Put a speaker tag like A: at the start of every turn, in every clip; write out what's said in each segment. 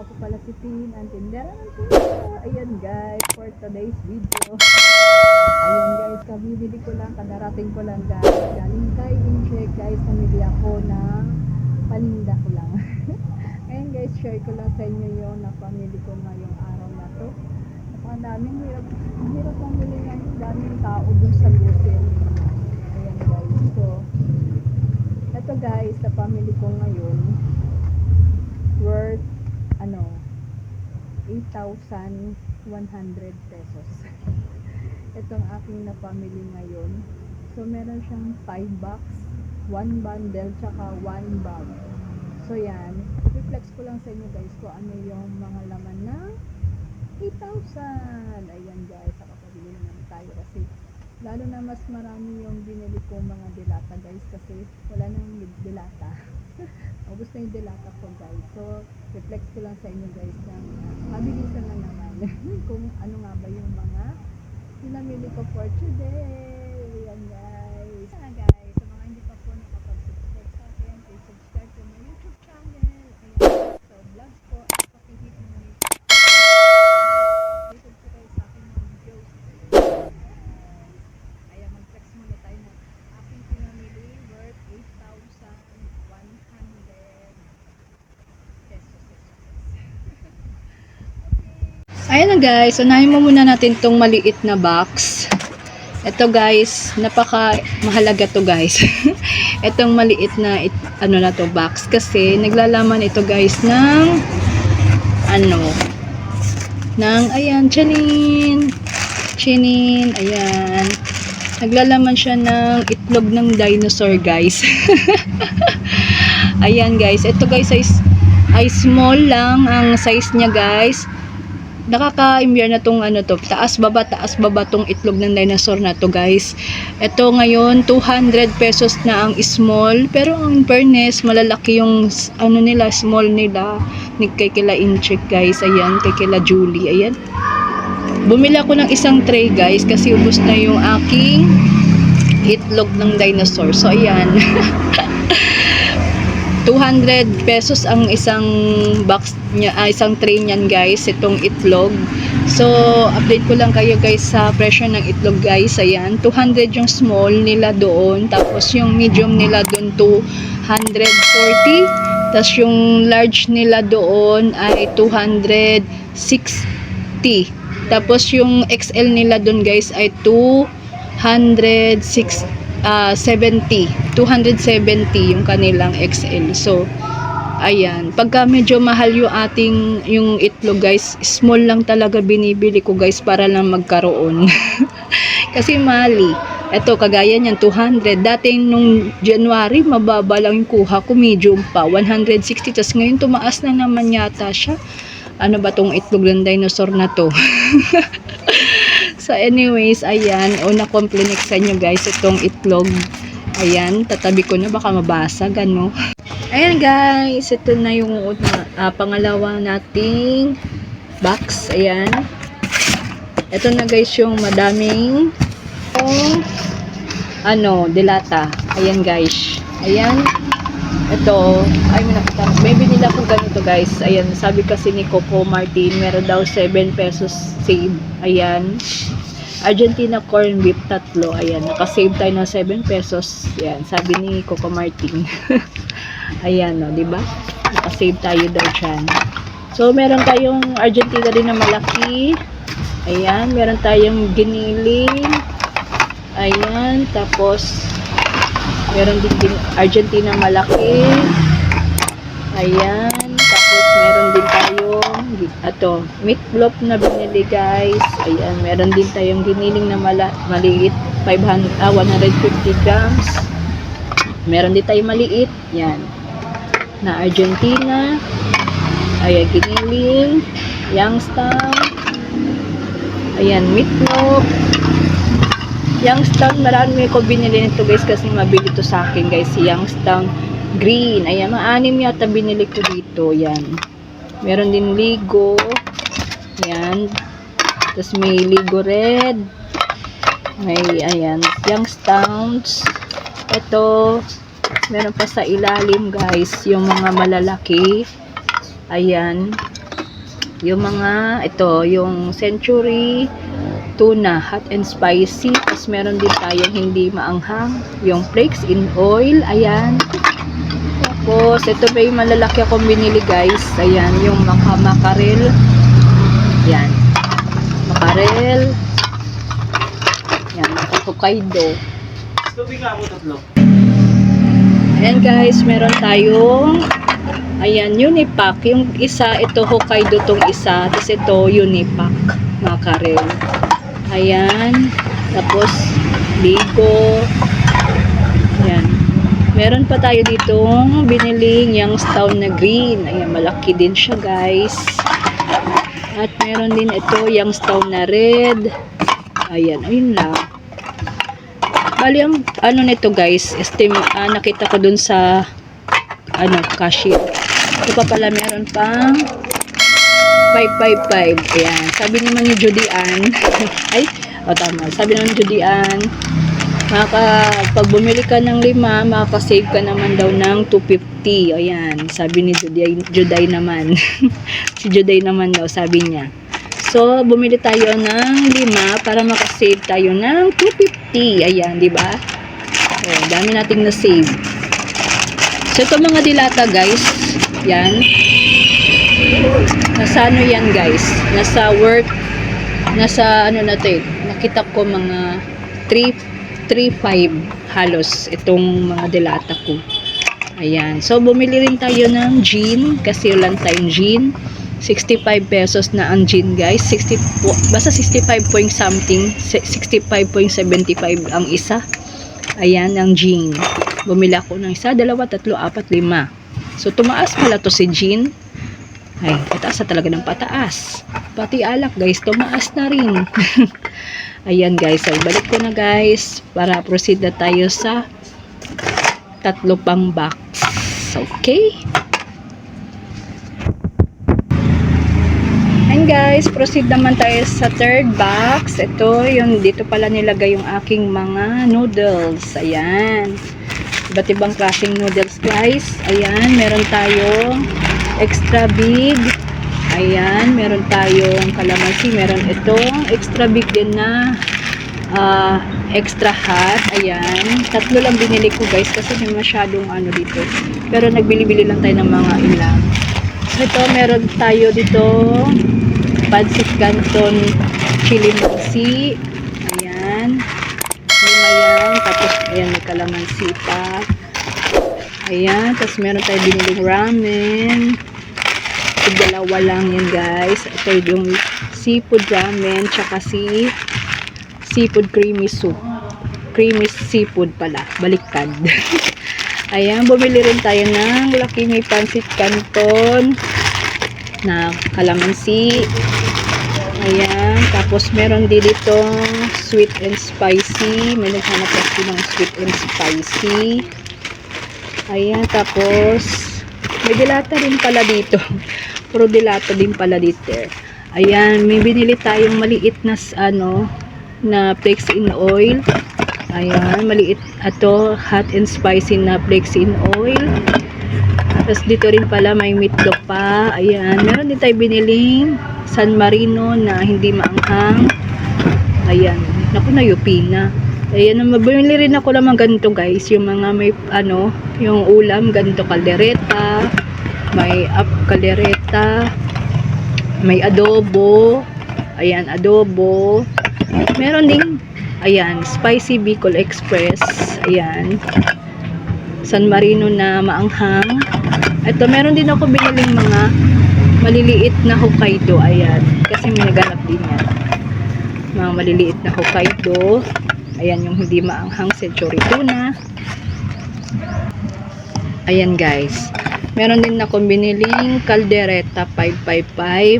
A: nga po pala si Tin, ang tindera ng Tinder. Ayan guys, for today's video. Ayan guys, kabibili ko lang, kadarating ko lang guys. Galing kay Incheck guys, namili ako ng paninda ko lang. Ayan guys, share ko lang sa inyo yung napamili ko ngayong araw na to. Napakadaming hirap, hirap mamili ng daming tao dun sa grocery. Ayan guys, so ito guys, sa family ko ngayon, worth, ano, 8,100 pesos. Itong aking na family ngayon. So, meron siyang 5 box, 1 bundle, tsaka 1 bag. So, yan. Reflex ko lang sa inyo guys kung ano yung mga laman ng 8,000. Ayan guys, nakapabili naman tayo kasi lalo na mas marami yung binili kong mga dilata guys kasi wala nang dilata. Ubus na yung dilata ko guys. So reflex ko lang sa inyo guys na mabilisan na naman. Kung ano nga ba yung mga pinamili ko for today ayan guys sana guys sa mga hindi pa po nakapag-subscribe sa akin please subscribe to my youtube channel ayan so vlogs po at pakihit mo na dito po kayo sa aking mga videos kaya mag-flex muna tayo na aking pinamili worth 8,100 pesos. Ayan na guys, unahin mo muna natin tong maliit na box. Ito guys, napaka mahalaga to guys. Itong maliit na it, ano na to box kasi naglalaman ito guys ng ano ng ayan, chanin. Chinin, ayan. Naglalaman siya ng itlog ng dinosaur, guys. ayan, guys. Ito, guys, ay, ay small lang ang size niya, guys. Nakaka-imbyer na tong ano to. Taas baba, taas baba tong itlog ng dinosaur na to, guys. Ito ngayon, 200 pesos na ang small. Pero ang fairness, malalaki yung ano nila, small nila. Ni kay kila Incheck, guys. Ayan, kay kila Julie. Ayan. Bumili ako ng isang tray guys kasi ubos na yung aking itlog ng dinosaur. So ayan. 200 pesos ang isang box niya, ah, isang tray niyan guys, itong itlog. So, update ko lang kayo guys sa presyo ng itlog guys. Ayan, 200 yung small nila doon, tapos yung medium nila doon 240. Tapos yung large nila doon ay 260. Tapos yung XL nila doon guys ay 206 ah 70. 270 yung kanilang XL. So ayan, pagka medyo mahal yung ating yung itlog guys, small lang talaga binibili ko guys para lang magkaroon. Kasi mali. Ito, kagaya niyan, 200. Dating nung January, mababa lang yung kuha ko, medium pa, 160. Tapos ngayon, tumaas na naman yata siya ano ba tong itlog ng dinosaur na to so anyways ayan. Una complinex sa inyo guys itong itlog. Ayan tatabi ko na. Baka mabasag ano ayan guys. Ito na yung ah, pangalawa nating box. Ayan. Ito na guys yung madaming oh, ano dilata. Ayan guys. Ayan. Ito, ay may nakita. May binila ko ganito guys. Ayan, sabi kasi ni Coco Martin, meron daw 7 pesos save. Ayan. Argentina corn beef tatlo. Ayan, nakasave tayo ng 7 pesos. Ayan, sabi ni Coco Martin. Ayan, no, di ba? Nakasave tayo daw dyan. So, meron tayong Argentina rin na malaki. Ayan, meron tayong giniling. Ayan, tapos meron din, din Argentina malaki. Ayan. Tapos meron din tayong ato, meatloaf na binili guys. Ayan, meron din tayong giniling na mala, maliit 500 ah, 150 grams. Meron din tayong maliit. Yan. Na Argentina. Ayan, giniling. Youngstown. Ayan, meatloaf. Youngstown, marami ko binili nito guys kasi mabili to sa akin guys. Si Youngstown green. Ayan, maanim yata binili ko dito. Yan. Meron din Ligo. Yan. Tapos may Ligo Red. May, ayan, Youngstowns. Ito, Meron pa sa ilalim guys, yung mga malalaki. Ayan. Yung mga, ito, yung Century tuna, hot and spicy. Tapos meron din tayong hindi maanghang. Yung flakes in oil, ayan. Tapos, ito pa yung malalaki akong binili guys. Ayan, yung maka makarel. Ayan. Makarel. Ayan, maka Hokkaido.
B: Tubig nga mo tatlo.
A: Ayan guys, meron tayong ayan, Unipack. Yung isa, ito Hokkaido tong isa. Tapos ito, Unipack. Makarel. Ayan. Tapos, Bigo. Ayan. Meron pa tayo ditong biniling Youngstown na green. Ayan, malaki din siya guys. At meron din ito Youngstown na red. Ayan, ayun lang. Bali, ang ano nito guys, estim, ah, nakita ko dun sa ano, cashier. Ito pa pala meron pang 555. Ayan. Sabi naman ni Judy Ann, ay, o tama. Sabi naman ni Judy Ann, maka, pag bumili ka ng lima, makaka-save ka naman daw ng 250. Ayan. Sabi ni Juday, Juday naman. si Juday naman daw, sabi niya. So, bumili tayo ng lima para makasave tayo ng 250. Ayan, di ba? Oh, dami nating na-save. So, ito mga dilata, guys. Yan. Nasa ano yan, guys? Nasa work. Nasa ano na to eh. Nakita ko mga 3 3.5 halos itong mga dilata ko. Ayan. So, bumili rin tayo ng gin kasi wala tayong gin. 65 pesos na ang gin guys. 60 po, basta 65 point something 65.75 ang isa. Ayan ang gin. Bumili ako ng isa, dalawa, tatlo, apat, lima. So tumaas pala to si gin. Ay, pataas na talaga ng pataas. Pati alak guys, tumaas na rin ayan guys, ay balik ko na guys para proceed na tayo sa tatlo pang box okay And guys, proceed naman tayo sa third box. Ito, yung dito pala nilagay yung aking mga noodles. Ayan. Iba't ibang klaseng noodles guys. Ayan, meron tayong extra big. Ayan, meron tayong kalamansi. Meron itong extra big din na ah, extra hot. Ayan. Tatlo lang binili ko guys kasi may masyadong ano dito. Pero nagbili-bili lang tayo ng mga ilang. Ito, meron tayo dito pancit canton chili moxie. Ayan. Yan. Tapos, ayan, may kalamansi pa. Ayan. Tapos, meron tayo biniling ramen. Dalawa lang yan, guys. Ito yung seafood ramen. Tsaka si seafood creamy soup. Creamy seafood pala. Baliktad. Ayan, bumili rin tayo ng Me Pancit Canton na kalamansi. Ayan, tapos meron din ditong sweet and spicy. May naghanap kasi ng sweet and spicy. Ayan, tapos may dilata din pala dito. Puro dilata din pala dito. Ayan, may binili tayong maliit na ano na flakes in oil. Ayan, maliit ato hot and spicy na flakes in oil. Tapos dito rin pala may meatloaf pa. Ayan, meron din tayo biniling San Marino na hindi maanghang. Ayan, naku na na. Ayan, mabili rin ako naman ganito guys, yung mga may ano, yung ulam, ganito kaldereta, may up kaldereta, may adobo, ayan, adobo. Meron ding, ayan, spicy Bicol Express, ayan, San Marino na maanghang. Ito, meron din ako biniling mga maliliit na Hokkaido. Ayan. Kasi may naganap din yan. Mga maliliit na Hokkaido. Ayan yung hindi maanghang century tuna. Ayan guys. Meron din ako biniling caldereta 555.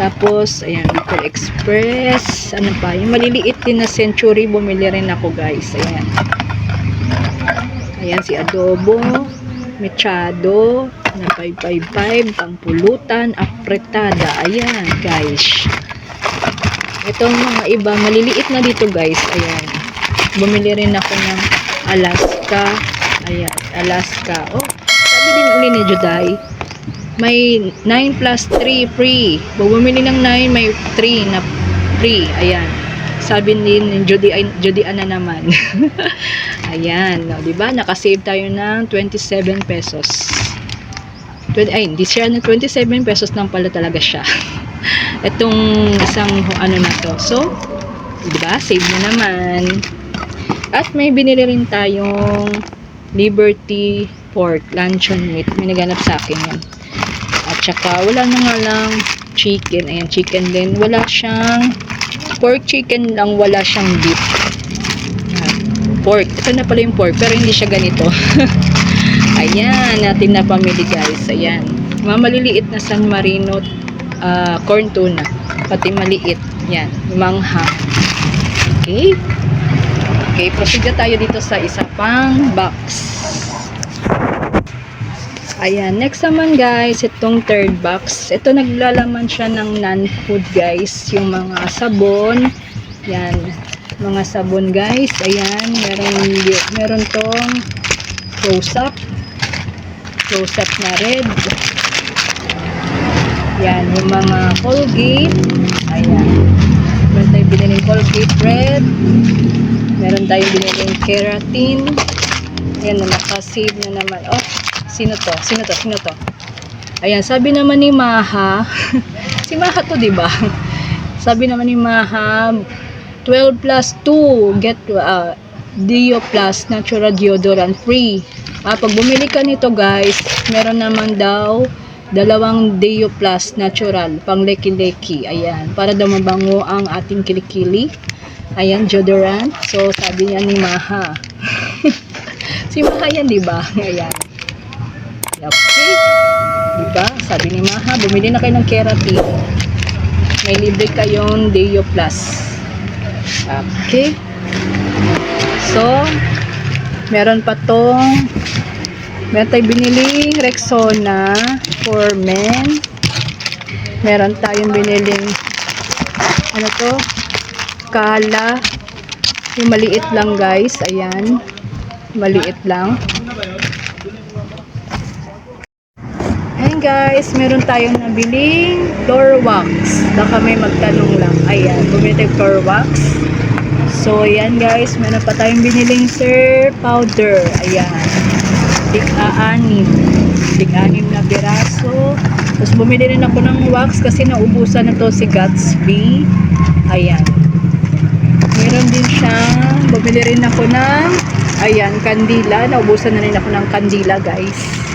A: Tapos, ayan, Bicol Express. Ano pa? Yung maliliit din na century, bumili rin ako guys. Ayan. Ayan si adobo, mechado, na 555, pangpulutan, apretada. Ayan, guys. Itong mga iba, maliliit na dito, guys. Ayan. Bumili rin ako ng Alaska Ayan, Alaska. Oh, uli ni Juday, may 9 plus 3 free. Pag bumili ng 9, may 3 na free. Ayan. Sabi ni Judy, Judy Ana naman. Ayan, no, 'di ba? Naka-save tayo ng 27 pesos. 20, ay, hindi siya na 27 pesos lang pala talaga siya. Itong isang ano na to. So, 'di ba? Save na naman. At may binili rin tayong Liberty Pork Luncheon Meat. May naganap sa akin yan. At saka, wala na nga lang chicken. Ayan, chicken din. Wala siyang pork chicken lang. Wala siyang beef. Pork. Ito na pala yung pork. Pero hindi siya ganito. Ayan, natin na pamili guys. Ayan. Mga maliliit na San Marino ah, corn tuna. Pati maliit. Yan. Mangha. Okay. Okay, proceed na tayo dito sa isa pang box. Ayan, next naman guys, itong third box. Ito naglalaman siya ng non-food guys, yung mga sabon. Yan, mga sabon guys. Ayan, meron meron tong close-up. Close-up na red. Yan, yung mga Colgate. Ayan. Meron tayong biniling Colgate red. Meron tayong biniling keratin. Ayan na, nakasave na naman. Oh, sino to? Sino to? Sino to? Ayan, sabi naman ni Maha. si Maha to, di ba? sabi naman ni Maha, 12 plus 2, get uh, Dio plus natural deodorant free. Ah, pag bumili ka nito guys, meron naman daw dalawang Deo Plus natural pang leki-leki. Ayan, para daw mabango ang ating kilikili. Ayan, deodorant. So, sabi niya ni Maha. si Maha yan, di ba? Ayan. Okay. Di ba? Sabi ni Maha, bumili na kayo ng keratin. May libre kayong Deo Plus. Okay. So, meron pa tong meron tayong biniling Rexona for men. Meron tayong biniling ano to? Kala. Yung maliit lang guys. Ayan. Maliit lang. Ayan guys, meron tayong nabiling floor wax. Baka may magtanong lang. Ayan, bumili floor wax. So, ayan guys, meron pa tayong biniling sir powder. Ayan. Tig-aanim. Tig-anim na piraso. Tapos bumili rin ako ng wax kasi naubusan na to si Gatsby. Ayan. Meron din siyang, bumili rin ako ng, ayan, kandila. Naubusan na rin ako ng kandila guys.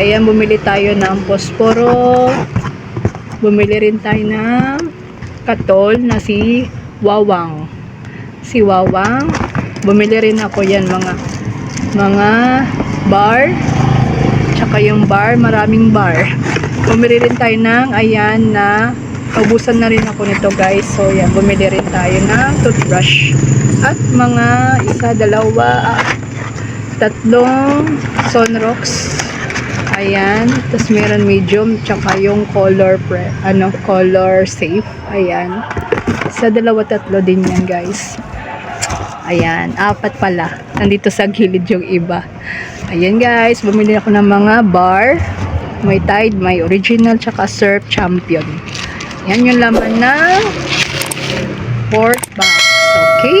A: Ayan, bumili tayo ng posporo. Bumili rin tayo ng katol na si Wawang. Si Wawang. Bumili rin ako yan mga mga bar. Tsaka yung bar, maraming bar. Bumili rin tayo ng ayan na Ubusan na rin ako nito guys. So yan, bumili rin tayo ng toothbrush. At mga isa, dalawa, ah, tatlong sunrocks. Ayan. Tapos meron medium, tsaka yung color pre, ano, color safe. Ayan. Sa dalawa, tatlo din yan guys. Ayan, apat pala. Nandito sa gilid yung iba. Ayan guys, bumili ako ng mga bar. May Tide, may original, tsaka Surf Champion. Yan yung laman ng fourth box. Okay?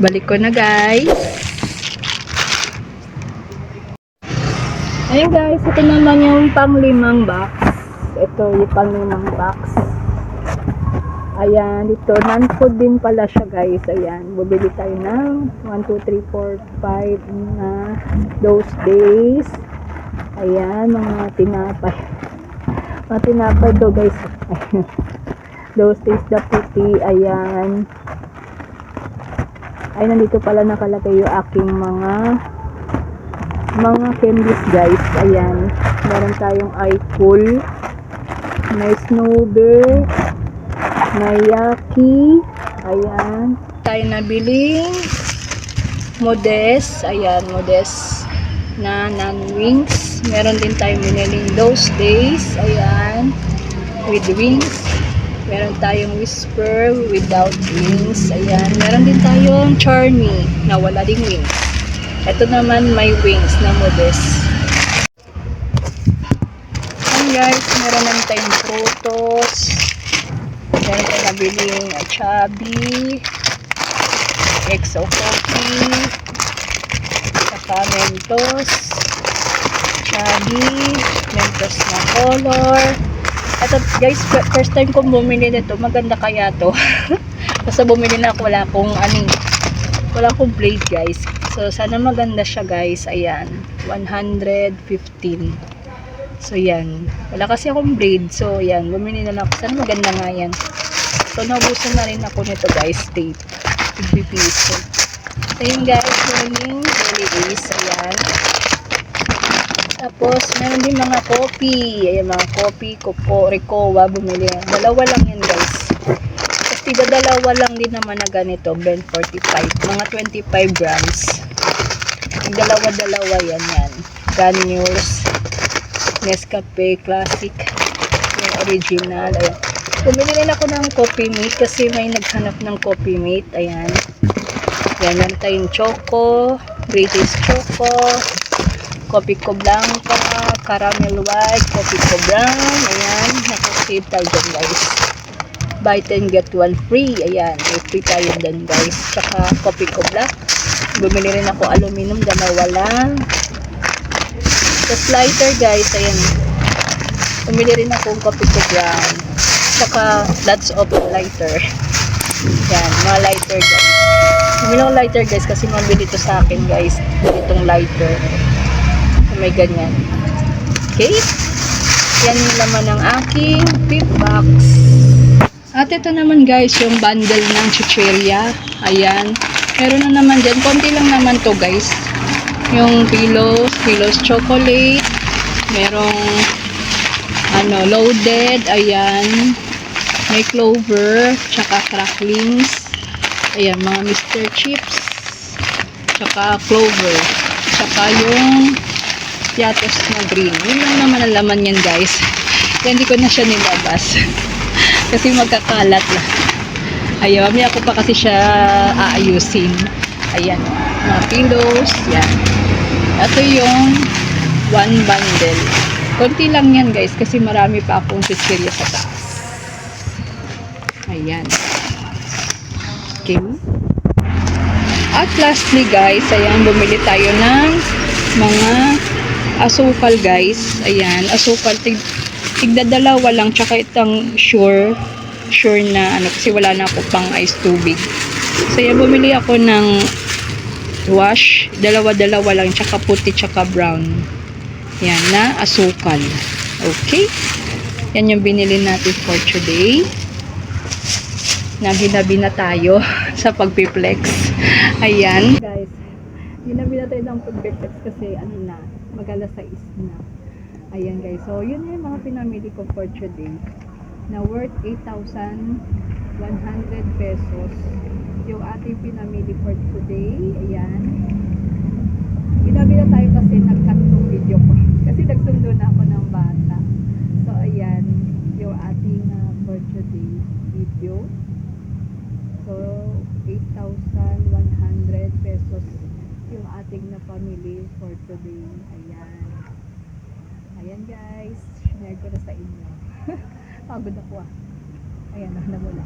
A: Balik ko na guys. Ayan guys, ito naman yung panglimang box. Ito yung panglimang box. Ayan, dito, non-food din pala siya guys. Ayan, bubili tayo ng 1, 2, 3, 4, 5 na those days. Ayan, mga tinapay. Mga tinapay to guys. Those days na puti. Ayan. Ay, nandito pala nakalagay yung aking mga mga candies guys. Ayan. Meron tayong iCool. May Snowbear. May Yaki. Ayan. Tayo nabiling Modest. Ayan, Modest na non-wings. Meron din tayong biniling those days. Ayan. With wings. Meron tayong Whisper without wings. Ayan. Meron din tayong Charmy na wala ding wings. Ito naman may wings na modest. Ayan guys, meron naman tayong frutos. Meron tayong nabiling chubby. EXO coffee. Saka Mentos. Chubby. Mentos na color. Ito guys, fir- first time kong bumili nito. Maganda kaya to. Basta bumili na ako, wala akong aning, wala akong blade guys. So, sana maganda siya guys. Ayan, 115. So, yan. Wala kasi akong blade. So, yan. Bumili na lang ako. Sana maganda nga yan. So, naubusan na rin ako nito guys. Tape. 50 piso. So, yun guys. Morning. Daily Ace. Ayan. Tapos, meron din mga coffee. Ayan, mga coffee. Coco, Ricoa. Bumili. Dalawa lang yan guys. Tiga dalawa lang din naman na ganito. Blend 45. Mga 25 grams. Dalawa-dalawa yan yan. Granules. Nescafe Classic. Yung original. Ayan. Bumili rin ako ng coffee mate kasi may naghanap ng coffee mate. Ayan. Yan, meron tayong choco, British choco, coffee ko blanca, caramel white, coffee ko brown. Ayan, nakasave tayo dyan guys. Buy 10 get 1 free. Ayan, free tayo dyan guys. Tsaka coffee ko black. Bumili rin ako aluminum, dalawa lang. Tapos lighter guys, ayan. Bumili rin akong coffee ko brown. Tsaka lots of lighter. Yan, mga lighter guys. Bumili akong lighter guys kasi mabili to sa akin guys. Itong lighter. So, may ganyan. Okay? Yan yung laman ng aking tip box. At ito naman guys, yung bundle ng chicheria. Ayan. Meron na naman dyan. Konti lang naman to guys. Yung pillows, pillows chocolate. Merong ano, loaded. Ayan. May clover. Tsaka cracklings. Ayan, mga Mr. Chips. Tsaka clover. Tsaka yung yatos na green. Yun lang naman ang laman yan guys. Kaya hindi ko na siya nilabas. kasi magkakalat lang. Ayaw, may ako pa kasi siya aayusin. Ayan, mga pillows, yan. Ito yung one bundle. Konti lang yan guys kasi marami pa akong sisirya sa taas. Ayan. Okay. At lastly guys, ayan, bumili tayo ng mga asukal guys. Ayan, asukal. Tig tigdadalawa lang, tsaka itang sure, sure na, ano, kasi wala na ako pang ice tubig. So, ayan, bumili ako ng wash, dalawa-dalawa lang, tsaka puti, tsaka brown. Yan, na asukal. Okay? Yan yung binili natin for today. Naginabi na tayo sa pagpiplex. Ayan. Guys, ginabi na tayo ng pagpiplex kasi ano na, mag-alas 6 na. Ayan guys. So, yun yung mga pinamili ko for today. Na worth 8,100 pesos. Yung ating pinamili for today. Ayan. Ginabi na tayo kasi nag-cut yung video ko. Kasi nagsundo na ako ng bata. So, ayan. Yung ating uh, for today video. So, 8,100 pesos yung ating na pamili for today. Ayan. Ayan guys, share ko na sa inyo. Pagod ako ah. Ayan, namula.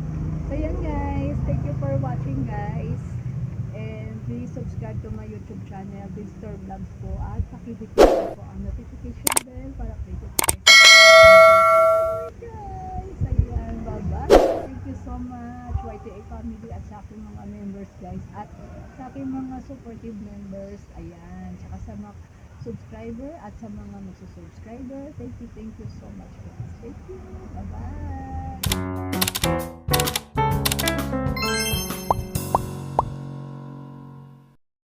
A: So ayan guys, thank you for watching guys. And please subscribe to my YouTube channel, Visitor Vlogs po. At pakihit po po ang notification bell para kayo guys. Ayan, bye-bye. Thank you so much, YTA family at sa aking mga members guys. At sa aking mga supportive members, ayan. Tsaka sa mga subscriber at sa mga magsusubscriber. Thank you, thank you so much guys. Thank you. Bye-bye.